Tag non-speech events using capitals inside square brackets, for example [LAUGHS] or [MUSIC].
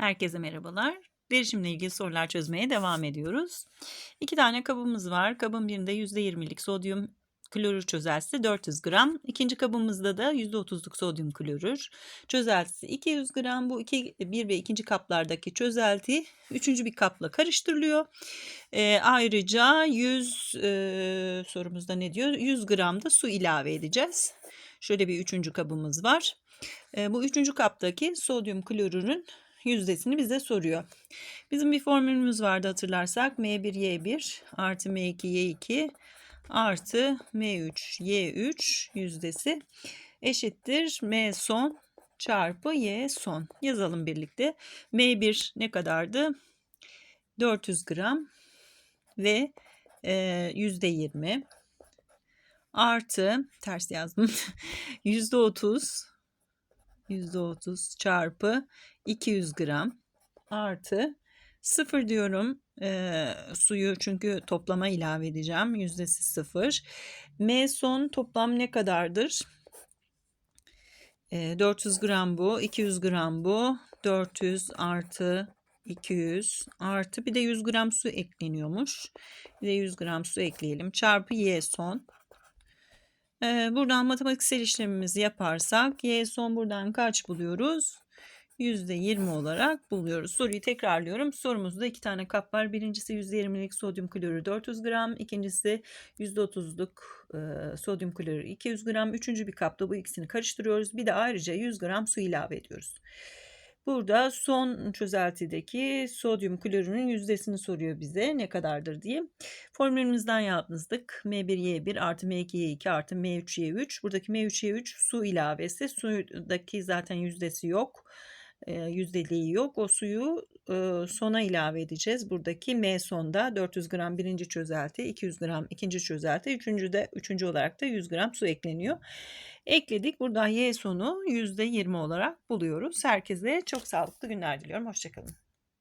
Herkese merhabalar. Derişimle ilgili sorular çözmeye devam ediyoruz. İki tane kabımız var. Kabın birinde %20'lik sodyum klorür çözeltisi 400 gram. İkinci kabımızda da %30'luk sodyum klorür çözeltisi 200 gram. Bu iki, bir ve ikinci kaplardaki çözelti üçüncü bir kapla karıştırılıyor. Ee, ayrıca 100 e, sorumuzda ne diyor? 100 gram da su ilave edeceğiz. Şöyle bir üçüncü kabımız var. Ee, bu üçüncü kaptaki sodyum klorürün yüzdesini bize soruyor. Bizim bir formülümüz vardı hatırlarsak. M1Y1 artı M2Y2 artı M3Y3 yüzdesi eşittir M son çarpı Y son. Yazalım birlikte. M1 ne kadardı? 400 gram ve e, yüzde 20 artı ters yazdım [LAUGHS] yüzde 30 %30 çarpı 200 gram artı 0 diyorum e, suyu çünkü toplama ilave edeceğim. Yüzdesi 0. M son toplam ne kadardır? E, 400 gram bu. 200 gram bu. 400 artı 200 artı bir de 100 gram su ekleniyormuş. Bir de 100 gram su ekleyelim. Çarpı Y son. Buradan matematiksel işlemimizi yaparsak y son buradan kaç buluyoruz? %20 olarak buluyoruz. Soruyu tekrarlıyorum. Sorumuzda iki tane kap var. Birincisi %20'lik sodyum klorür 400 gram. İkincisi %30'luk e, sodyum klorür 200 gram. Üçüncü bir kapta bu ikisini karıştırıyoruz. Bir de ayrıca 100 gram su ilave ediyoruz. Burada son çözeltideki sodyum klorürün yüzdesini soruyor bize ne kadardır diye. Formülümüzden yazdık. M1Y1 artı M2Y2 artı M3Y3. Buradaki M3Y3 su ilavesi. Sudaki zaten yüzdesi yok yüzdeliği yok. O suyu sona ilave edeceğiz. Buradaki M sonda 400 gram birinci çözelti, 200 gram ikinci çözelti, üçüncü de üçüncü olarak da 100 gram su ekleniyor. Ekledik. Buradan Y sonu %20 olarak buluyoruz. Herkese çok sağlıklı günler diliyorum. Hoşçakalın.